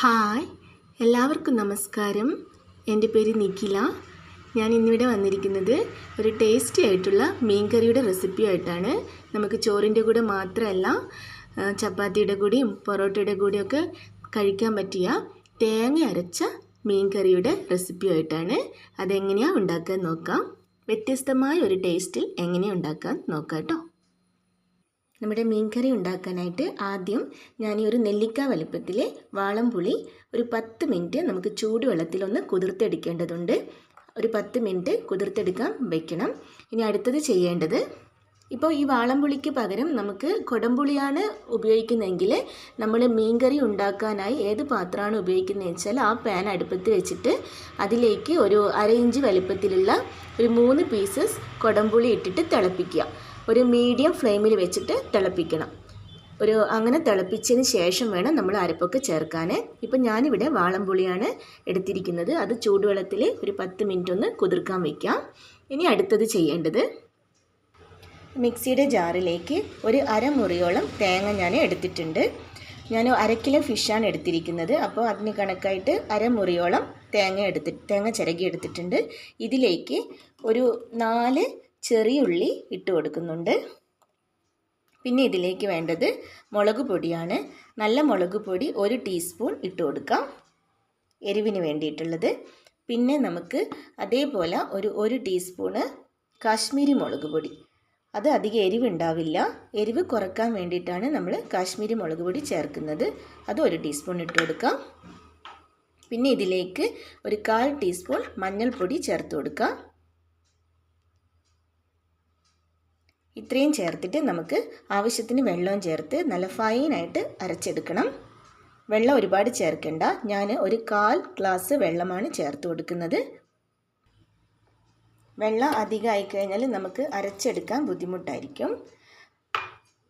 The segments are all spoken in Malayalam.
ഹായ് എല്ലാവർക്കും നമസ്കാരം. എന്റെ പേര് നിഖില. ഞാൻ ഇന്നിവിടെ വന്നിരിക്കുന്നത് ഒരു ടേസ്റ്റി ആയിട്ടുള്ള മീൻകറിയുടെ റെസിപ്പി ആയിട്ടാണ്. നമുക്ക് ചോറിന്റെ കൂടെ മാത്രമല്ല ചപ്പാത്തിയുടെ കൂടെയും പൊറോട്ടയുടെ കൂടെയൊക്കെ കഴിക്കാൻ പറ്റിയ തേങ്ങ അരച്ച മീൻകറിയുടെ റെസിപ്പി ആയിട്ടാണ് അതെങ്ങനെയാണ് ഉണ്ടാക്കാൻ നോക്കാം. വ്യത്യസ്തമായ ഒരു ടേസ്റ്റിൽ എങ്ങനെയാണ് ഉണ്ടാക്കാൻ നോക്കാം കേട്ടോ. നമ്മുടെ മീൻകറി ഉണ്ടാക്കാനായിട്ട് ആദ്യം ഞാൻ ഈ ഒരു നെല്ലിക്ക വലുപ്പത്തിലെ വാളംപുളി ഒരു പത്ത് മിനിറ്റ് നമുക്ക് ചൂടുവെള്ളത്തിലൊന്ന് കുതിർത്തെടുക്കേണ്ടതുണ്ട്. ഒരു പത്ത് മിനിറ്റ് കുതിർത്തെടുക്കാൻ വെക്കണം. ഇനി അടുത്തത് ചെയ്യേണ്ടത് ഇപ്പോൾ ഈ വാളംപുളിക്ക് പകരം നമുക്ക് കുടംപുളിയാണ് ഉപയോഗിക്കുന്നതെങ്കിൽ നമ്മൾ മീൻകറി ഉണ്ടാക്കാനായി ഏത് പാത്രമാണ് ഉപയോഗിക്കുന്നത് വെച്ചാൽ ആ പാൻ അടുപ്പത്ത് വെച്ചിട്ട് അതിലേക്ക് ഒരു അര ഇഞ്ച് വലുപ്പത്തിലുള്ള ഒരു മൂന്ന് പീസസ് കുടംപുളി ഇട്ടിട്ട് തിളപ്പിക്കുക. ഒരു മീഡിയം ഫ്ലെയിമിൽ വെച്ചിട്ട് തിളപ്പിക്കണം. ഒരു അങ്ങനെ തിളപ്പിച്ചതിന് ശേഷം വേണം നമ്മൾ അരപ്പൊക്കെ ചേർക്കാൻ. ഇപ്പം ഞാനിവിടെ വാളംപുളിയാണ് എടുത്തിരിക്കുന്നത്. അത് ചൂടുവെള്ളത്തിൽ ഒരു പത്ത് മിനിറ്റ് ഒന്ന് കുതിർക്കാൻ വയ്ക്കാം ഇനി അടുത്തത് ചെയ്യേണ്ടത് മിക്സിയുടെ ജാറിലേക്ക് ഒരു അരമുറിയോളം തേങ്ങ ഞാൻ എടുത്തിട്ടുണ്ട്. ഞാൻ അര കിലോ ഫിഷാണ് എടുത്തിരിക്കുന്നത്. അപ്പോൾ അതിന് കണക്കായിട്ട് അരമുറിയോളം തേങ്ങ എടുത്തി തേങ്ങ ചിരകി എടുത്തിട്ടുണ്ട്. ഇതിലേക്ക് ഒരു നാല് ചെറിയുള്ളി ഇട്ട് കൊടുക്കുന്നുണ്ട്. പിന്നെ ഇതിലേക്ക് വേണ്ടത് മുളക് പൊടിയാണ്. നല്ല മുളക് പൊടി ഒരു ടീസ്പൂൺ ഇട്ട് കൊടുക്കാം. എരിവിന് വേണ്ടിയിട്ടുള്ളത്. പിന്നെ നമുക്ക് അതേപോലെ ഒരു ഒരു ടീസ്പൂണ് കാശ്മീരി മുളക് പൊടി. അത് അധികം എരിവ് ഉണ്ടാവില്ല. എരിവ് കുറയ്ക്കാൻ വേണ്ടിയിട്ടാണ് നമ്മൾ കാശ്മീരി മുളക് പൊടി ചേർക്കുന്നത്. അത് ഒരു ടീസ്പൂൺ ഇട്ട് കൊടുക്കാം. പിന്നെ ഇതിലേക്ക് ഒരു കാൽ ടീസ്പൂൺ മഞ്ഞൾപ്പൊടി ചേർത്ത് കൊടുക്കാം. ഇത്രയും ചേർത്തിട്ട് നമുക്ക് ആവശ്യത്തിന് വെള്ളവും ചേർത്ത് നല്ല ഫൈനായിട്ട് അരച്ചെടുക്കണം. വെള്ളം ഒരുപാട് ചേർക്കേണ്ട. ഞാൻ ഒരു കാൽ ഗ്ലാസ് വെള്ളമാണ് ചേർത്ത് കൊടുക്കുന്നത്. വെള്ളം അധികമായി കഴിഞ്ഞാൽ നമുക്ക് അരച്ചെടുക്കാൻ ബുദ്ധിമുട്ടായിരിക്കും.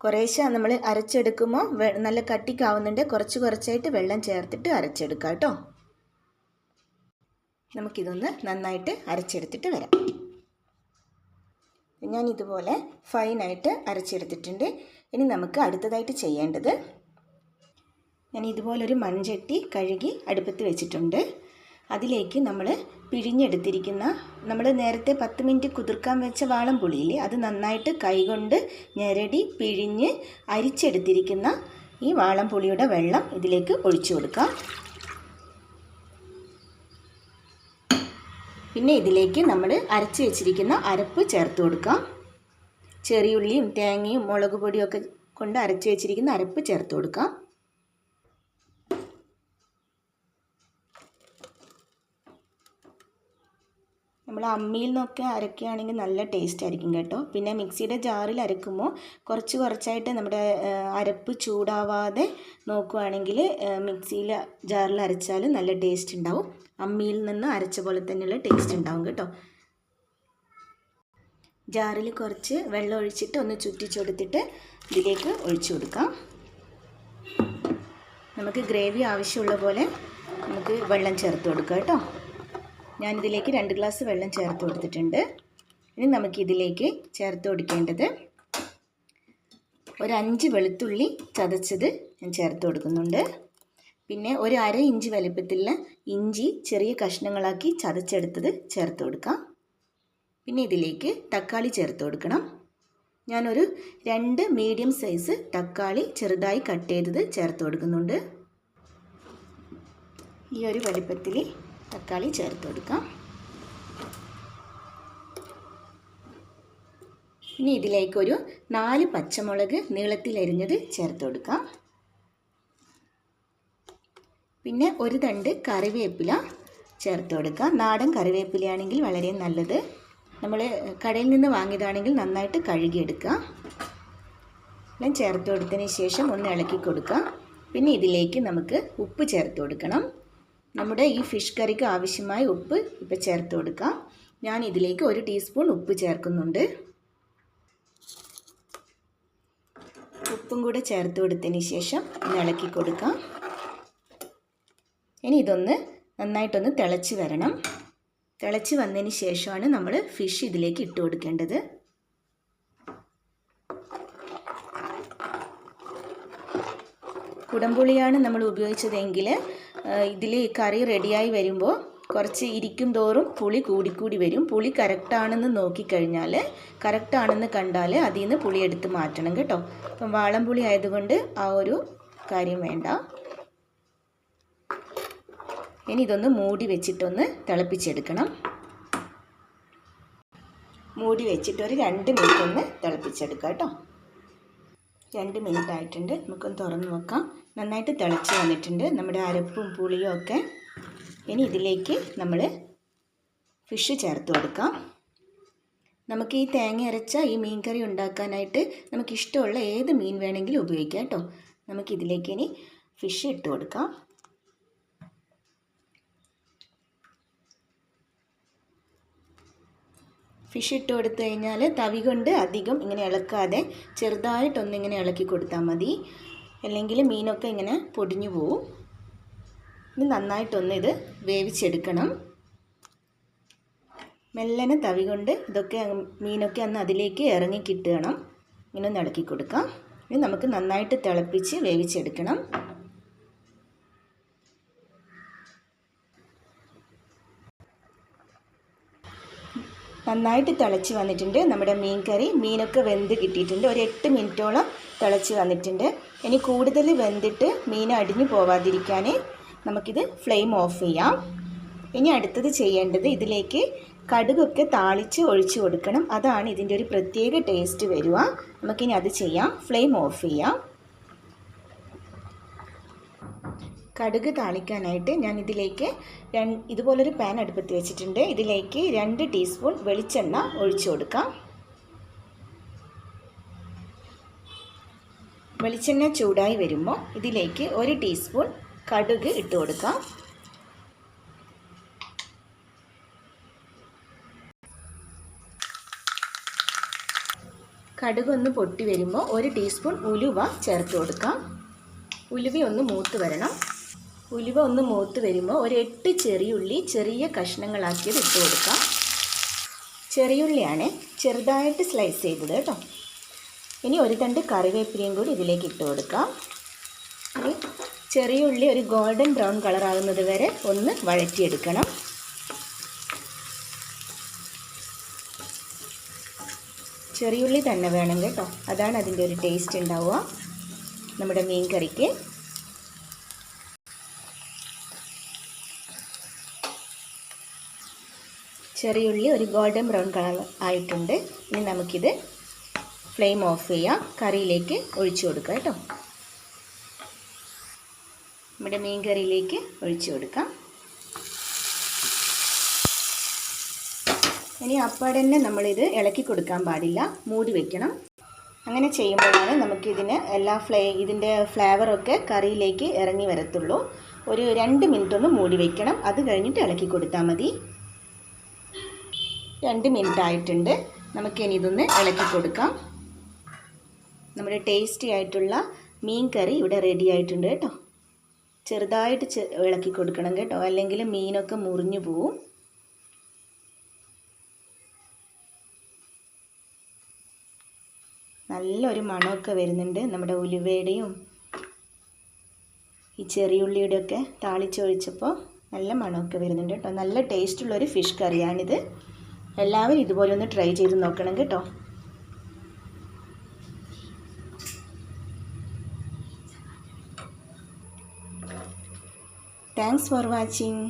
കുറേശ്ശെ നമ്മൾ അരച്ചെടുക്കുമ്പോൾ നല്ല കട്ടിക്കാവുന്നുണ്ട്. കുറച്ച് കുറച്ചായിട്ട് വെള്ളം ചേർത്തിട്ട് അരച്ചെടുക്കാം കേട്ടോ. നമുക്കിതൊന്ന് നന്നായിട്ട് അരച്ചെടുത്തിട്ട് വരാം. ഞാൻ ഇതുപോലെ ഫൈനായിട്ട് അരച്ചെടുത്തിട്ടുണ്ട്. ഇനി നമുക്ക് അടുത്തതായിട്ട് ചെയ്യേണ്ടത് ഞാൻ ഇതുപോലൊരു മൺചട്ടി കഴുകി അടുപ്പത്ത് വെച്ചിട്ടുണ്ട്. അതിലേക്ക് നമ്മൾ പിഴിഞ്ഞെടുത്തിരിക്കുന്ന നമ്മൾ നേരത്തെ പത്ത് മിനിറ്റ് കുതിർക്കാൻ വെച്ച വാളം പുളിയില്ലേ അത് നന്നായിട്ട് കൈകൊണ്ട് ഞെരടി പിഴിഞ്ഞ് അരിച്ചെടുത്തിരിക്കുന്ന ഈ വാളം പുളിയുടെ വെള്ളം ഇതിലേക്ക് ഒഴിച്ചു കൊടുക്കാം. പിന്നെ ഇതിലേക്ക് നമ്മൾ അരച്ച് വെച്ചിരിക്കുന്ന അരപ്പ് ചേർത്ത് കൊടുക്കാം. ചെറിയുള്ളിയും തേങ്ങയും മുളക് പൊടിയൊക്കെ കൊണ്ട് അരച്ച് വെച്ചിരിക്കുന്ന അരപ്പ് ചേർത്ത് കൊടുക്കാം. നമ്മൾ അമ്മിയിൽ നിന്നൊക്കെ അരക്കുകയാണെങ്കിൽ നല്ല ടേസ്റ്റ് ആയിരിക്കും കേട്ടോ. പിന്നെ മിക്സിയുടെ ജാറിൽ അരക്കുമ്പോൾ കുറച്ച് കുറച്ചായിട്ട് നമ്മുടെ അരപ്പ് ചൂടാവാതെ നോക്കുകയാണെങ്കിൽ മിക്സിയിൽ ജാറിൽ അരച്ചാൽ നല്ല ടേസ്റ്റ് ഉണ്ടാവും. അമ്മിയിൽ നിന്ന് അരച്ച പോലെ തന്നെയുള്ള ടേസ്റ്റ് ഉണ്ടാവും കേട്ടോ. ജാറിൽ കുറച്ച് വെള്ളം ഒഴിച്ചിട്ട് ഒന്ന് ചുറ്റിച്ചെടുത്തിട്ട് ഇതിലേക്ക് ഒഴിച്ചു കൊടുക്കാം. നമുക്ക് ഗ്രേവി ആവശ്യമുള്ള പോലെ നമുക്ക് വെള്ളം ചേർത്ത് കൊടുക്കുക കേട്ടോ. ഞാനിതിലേക്ക് രണ്ട് ഗ്ലാസ് വെള്ളം ചേർത്ത് കൊടുത്തിട്ടുണ്ട്. ഇനി നമുക്കിതിലേക്ക് ചേർത്ത് കൊടുക്കേണ്ടത് ഒരു അഞ്ച് വെളുത്തുള്ളി ചതച്ചത് ഞാൻ ചേർത്ത് കൊടുക്കുന്നുണ്ട്. പിന്നെ ഒരു അര ഇഞ്ച് വലുപ്പത്തിലുള്ള ഇഞ്ചി ചെറിയ കഷ്ണങ്ങളാക്കി ചതച്ചെടുത്തത് ചേർത്ത് കൊടുക്കാം. പിന്നെ ഇതിലേക്ക് തക്കാളി ചേർത്ത് കൊടുക്കണം. ഞാനൊരു രണ്ട് മീഡിയം സൈസ് തക്കാളി ചെറുതായി കട്ട് ചെയ്തത് ചേർത്ത് കൊടുക്കുന്നുണ്ട്. ഈ ഒരു വലിപ്പത്തിൽ തക്കാളി ചേർത്ത് കൊടുക്കാം. ഇനി ഇതിലേക്കൊരു നാല് പച്ചമുളക് നീളത്തിലരിഞ്ഞത് ചേർത്ത് കൊടുക്കാം. പിന്നെ ഒരു തണ്ട് കറിവേപ്പില ചേർത്ത് കൊടുക്കുക. നാടൻ കറിവേപ്പിലയാണെങ്കിൽ വളരെ നല്ലത്. നമ്മൾ കടയിൽ നിന്ന് വാങ്ങിയതാണെങ്കിൽ നന്നായിട്ട് കഴുകിയെടുക്കുക. എല്ലാം ചേർത്ത് കൊടുത്തതിന് ശേഷം ഒന്ന് ഇളക്കി കൊടുക്കുക. പിന്നെ ഇതിലേക്ക് നമുക്ക് ഉപ്പ് ചേർത്ത് കൊടുക്കണം. നമ്മുടെ ഈ ഫിഷ് കറിക്ക് ആവശ്യമായ ഉപ്പ് ഇപ്പോൾ ചേർത്ത് കൊടുക്കാം. ഞാൻ ഇതിലേക്ക് ഒരു ടീസ്പൂൺ ഉപ്പ് ചേർക്കുന്നുണ്ട്. ഉപ്പും കൂടെ ചേർത്ത് കൊടുത്തതിന് ശേഷം ഇളക്കി കൊടുക്കാം. ഇനി ഇതൊന്ന് നന്നായിട്ടൊന്ന് തിളച്ച് വരണം. തിളച്ച് വന്നതിന് ശേഷമാണ് നമ്മൾ ഫിഷ് ഇതിലേക്ക് ഇട്ട് കൊടുക്കേണ്ടത്. കുടംപുളിയാണ് നമ്മൾ ഉപയോഗിച്ചതെങ്കിൽ ഇതിൽ കറി റെഡിയായി വരുമ്പോൾ കുറച്ച് ഇരിക്കും തോറും പുളി കൂടിക്കൂടി വരും. പുളി കറക്റ്റാണെന്ന് നോക്കിക്കഴിഞ്ഞാൽ കറക്റ്റാണെന്ന് കണ്ടാൽ അതിൽ നിന്ന് പുളി എടുത്ത് മാറ്റണം കേട്ടോ. അപ്പം വാളംപുളി ആയതുകൊണ്ട് ആ ഒരു കാര്യം വേണ്ട. ഇനി ഇതൊന്ന് മൂടി വെച്ചിട്ടൊന്ന് തിളപ്പിച്ചെടുക്കണം. മൂടി വെച്ചിട്ട് ഒരു രണ്ട് മിനിറ്റ് ഒന്ന് തിളപ്പിച്ചെടുക്കാം കേട്ടോ. രണ്ട് മിനിറ്റ് ആയിട്ടുണ്ട്. നമുക്കൊന്ന് തുറന്ന് നോക്കാം. നന്നായിട്ട് തിളച്ച് വന്നിട്ടുണ്ട് നമ്മുടെ അരപ്പും പുളിയും ഒക്കെ. ഇനി ഇതിലേക്ക് നമ്മൾ ഫിഷ് ചേർത്ത് കൊടുക്കാം. നമുക്ക് ഈ തേങ്ങ അരച്ച ഈ മീൻ കറി ഉണ്ടാക്കാനായിട്ട് നമുക്കിഷ്ടമുള്ള ഏത് മീൻ വേണമെങ്കിലും ഉപയോഗിക്കാം കേട്ടോ. നമുക്കിതിലേക്ക് ഇനി ഫിഷ് ഇട്ട് കൊടുക്കാം. ഫിഷ് ഇട്ട് കൊടുത്തു കഴിഞ്ഞാൽ തവി കൊണ്ട് അധികം ഇങ്ങനെ ഇളക്കാതെ ചെറുതായിട്ടൊന്നിങ്ങനെ ഇളക്കി കൊടുത്താൽ മതി. അല്ലെങ്കിൽ മീനൊക്കെ ഇങ്ങനെ പൊടിഞ്ഞു പോവും. ഇത് നന്നായിട്ടൊന്ന് ഇത് വേവിച്ചെടുക്കണം. മെല്ലനെ തവി കൊണ്ട് ഇതൊക്കെ മീനൊക്കെ അന്ന് അതിലേക്ക് ഇറങ്ങി കിട്ടണം. ഇങ്ങനെ ഒന്ന് ഇളക്കി കൊടുക്കാം. ഇനി നമുക്ക് നന്നായിട്ട് തിളപ്പിച്ച് വേവിച്ചെടുക്കണം. നന്നായിട്ട് തിളച്ച് വന്നിട്ടുണ്ട്. നമ്മുടെ മീൻ കറി മീനൊക്കെ വെന്ത് കിട്ടിയിട്ടുണ്ട്. ഒരു എട്ട് മിനിറ്റോളം തിളച്ച് വന്നിട്ടുണ്ട്. ഇനി കൂടുതൽ വെന്തിട്ട് മീൻ അടിഞ്ഞു പോവാതിരിക്കാൻ നമുക്കിത് ഫ്ലെയിം ഓഫ് ചെയ്യാം. ഇനി അടുത്തത് ചെയ്യേണ്ടത് ഇതിലേക്ക് കടുകൊക്കെ താളിച്ച് ഒഴിച്ചു കൊടുക്കണം. അതാണ് ഇതിന്റെ ഒരു പ്രത്യേക ടേസ്റ്റ് വരിക. നമുക്കിനി അത് ചെയ്യാം. ഫ്ലെയിം ഓഫ് ചെയ്യാം. കടുക് താളിക്കാനായിട്ട് ഞാൻ ഇതിലേക്ക് ഇതുപോലൊരു പാൻ അടുപ്പത്ത് വെച്ചിട്ടുണ്ട്. ഇതിലേക്ക് രണ്ട് ടീസ്പൂൺ വെളിച്ചെണ്ണ ഒഴിച്ചു കൊടുക്കാം. വെളിച്ചെണ്ണ ചൂടായി വരുമ്പോൾ ഇതിലേക്ക് ഒരു ടീസ്പൂൺ കടുക് ഇട്ട് കൊടുക്കാം. കടുക് ഒന്ന് പൊട്ടി വരുമ്പോൾ ഒരു ടീസ്പൂൺ ഉലുവ ചേർത്ത് കൊടുക്കാം. ഉലുവ ഒന്ന് മൂത്ത് വരണം. ഉലുവ ഒന്ന് മൂത്ത് വരുമ്പോൾ ഒരു എട്ട് ചെറിയുള്ളി ചെറിയ കഷ്ണങ്ങളാക്കിയത് ഇട്ട് കൊടുക്കാം. ചെറിയുള്ളിയാണ് ചെറുതായിട്ട് സ്ലൈസ് ചെയ്തത് കേട്ടോ. ഇനി ഒരു തണ്ട് കറിവേപ്പിലയും കൂടി ഇതിലേക്ക് ഇട്ട് കൊടുക്കാം. ഇനി ചെറിയ ഉള്ളി ഒരു ഗോൾഡൻ ബ്രൗൺ കളർ ആകുന്നത് വരെ ഒന്ന് വഴറ്റിയെടുക്കണം. ചെറിയുള്ളി തന്നെ വേണം കേട്ടോ. അതാണ് അതിന്റെ ഒരു ടേസ്റ്റ് ഉണ്ടാവുക നമ്മുടെ മീൻ കറിക്ക്. ചെറിയുള്ളി ഒരു ഗോൾഡൻ ബ്രൗൺ കളർ ആയിട്ടുണ്ട്. ഇനി നമുക്കിത് ഫ്ലെയിം ഓഫ് ചെയ്യാം. കറിയിലേക്ക് ഒഴിച്ചു കൊടുക്കുക കേട്ടോ. നമ്മുടെ മീൻ കറിയിലേക്ക് ഒഴിച്ചു കൊടുക്കാം. ഇനി അപ്പാടെ തന്നെ നമ്മളിത് ഇളക്കി കൊടുക്കാൻ പാടില്ല. മൂടി വെക്കണം. അങ്ങനെ ചെയ്യുമ്പോഴാണ് നമുക്കിതിന് എല്ലാ ഫ്ലേ ഇതിന്റെ ഫ്ലേവറൊക്കെ കറിയിലേക്ക് ഇറങ്ങി വരത്തുള്ളൂ. ഒരു രണ്ട് മിനിറ്റ് ഒന്ന് മൂടി വെക്കണം. അത് കഴിഞ്ഞിട്ട് ഇളക്കി കൊടുത്താൽ മതി. രണ്ട് മിനിറ്റ് ആയിട്ടുണ്ട്. നമുക്കിനി ഇതൊന്ന് ഇളക്കി കൊടുക്കാം. നമ്മുടെ ടേസ്റ്റി ആയിട്ടുള്ള മീൻ കറി ഇവിടെ റെഡി ആയിട്ടുണ്ട് കേട്ടോ. ചെറുതായിട്ട് ഇളക്കി കൊടുക്കണം കേട്ടോ. അല്ലെങ്കിൽ മീനൊക്കെ മുറിഞ്ഞു പോവും. നല്ലൊരു മണമൊക്കെ വരുന്നുണ്ട് നമ്മുടെ ഉലുവയുടെയും ഈ ചെറിയുള്ളിയുടെ ഒക്കെ താളിച്ചൊഴിച്ചപ്പോൾ നല്ല മണമൊക്കെ വരുന്നുണ്ട് കേട്ടോ. നല്ല ടേസ്റ്റുള്ളൊരു ഫിഷ് കറിയാണിത്. എല്ലാവരും ഇതുപോലെ ഒന്ന് ട്രൈ ചെയ്ത് നോക്കണം കേട്ടോ. Thanks for watching